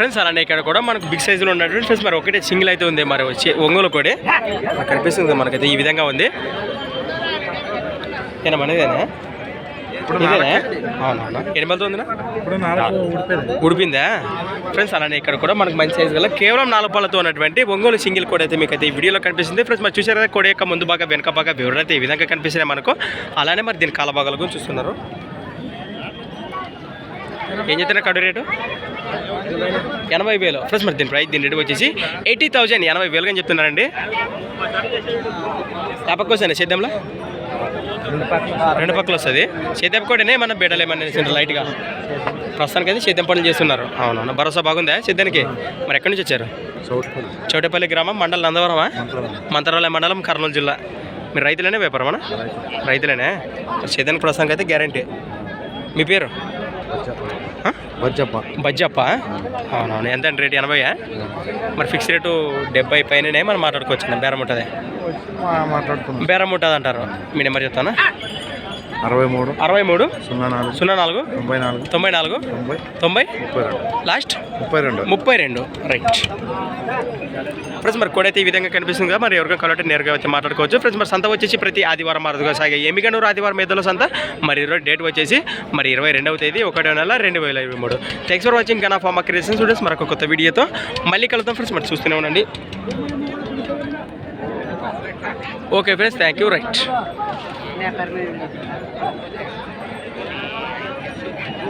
Friends అలానే ఇక్కడ కూడా మనకు బిగ్ సైజులో ఉన్నటువంటి ఫ్రెండ్స్ మరి ఒకటే సింగిల్ అయితే ఉంది మరి వచ్చి ఒంగోలు కోడి. కనిపిస్తుంది మనకైతే ఈ విధంగా ఉంది. ఏనా మనదేనా ఉడిపిందా ఫ్రెండ్స్ అలానే ఇక్కడ కూడా మనకు మంచి సైజు గల కేవలం నాలుగు పళ్ళతో ఉన్నటువంటి ఒంగోలు సింగిల్ కోడ్ అయితే మీకు అయితే ఈ వీడియోలో కనిపిస్తుంది. ఫ్రెండ్స్ మరి చూసారు కదా కోడి యొక్క ముందు బాగా వెనక బాగా వివరణ ఈ విధంగా కనిపిస్తున్నాయి మనకు అలానే మరి దీని కాల భాగాల గురించి చూస్తున్నారు. ఏం చెప్తున్నా కడు రేటు? ఎనభై వేలు. ఫ్రెండ్స్ మరి దీని ప్రైస్ దీని రేటు వచ్చేసి ఎయిటీ థౌజండ్ ఎనభై వేలుగా చెప్తున్నారండి. తప్పకోసండి సేద్యంలో రెండు పక్కలు. వస్తుంది. సేద్యం కూడా మన బిడ్డలు ఏమన్నా లైట్గా ప్రస్తుతానికి అయితే సేద్యం పనులు చేస్తున్నారు. అవునవును భరోసా బాగుందా సేద్యానికి మరి ఎక్కడి నుంచి వచ్చారు? చౌటుపల్లి. గ్రామం మండలం నందవరమా? మంత్రాలయ మండలం కర్నూలు జిల్లా. మీరు రైతులేనే వ్యాపారమా రైతులేనే? సేద్యానికి ప్రస్తుతానికి అయితే గ్యారంటీ మీ పేరు? వచ్చప్ప బజ్జప్ప? అవునవును. ఎంత అండి రేటు? ఎనభైయా మరి ఫిక్స్ రేటు డెబ్బై పైననే మనం మాట్లాడుకోవచ్చు బేరం ఉంటుంది. బేరం ఉంటుంది అంటారు మీ నెంబర్ చెప్తాను? అరవై మూడు అరవై మూడు సున్నా నాలుగు సున్నా నాలుగు తొంభై నాలుగు తొంభై నాలుగు తొంభై తొంభై ముప్పై రెండు. లాస్ట్? ముప్పై రెండు. ముప్పై రెండు. రైట్ ఫ్రెండ్స్ మరి కోడైతే ఈ విధంగా కనిపిస్తుంది కదా మరి ఎవరికైనా కావాలంటే నేరుగా వచ్చి మాట్లాడుకోవచ్చు. ఫ్రెండ్స్ మరి సంత వచ్చేసి ప్రతి ఆదివారం అరుదుగా సాగే ఎమిగనూరు ఆదివారం మేదలో సంత? మరి ఈరోజు డేట్ వచ్చేసి మరి ఇరవై రెండవ తేదీ ఒకటో నెల రెండు వేల ఇరవై మూడు. Thanks for watching Gana farmer creation students మరొక కొత్త వీడియోతో మళ్ళీ కలుద్దాం. ఫ్రెండ్స్ మరి చూస్తూనే ఉండండి. Okay friends thank you right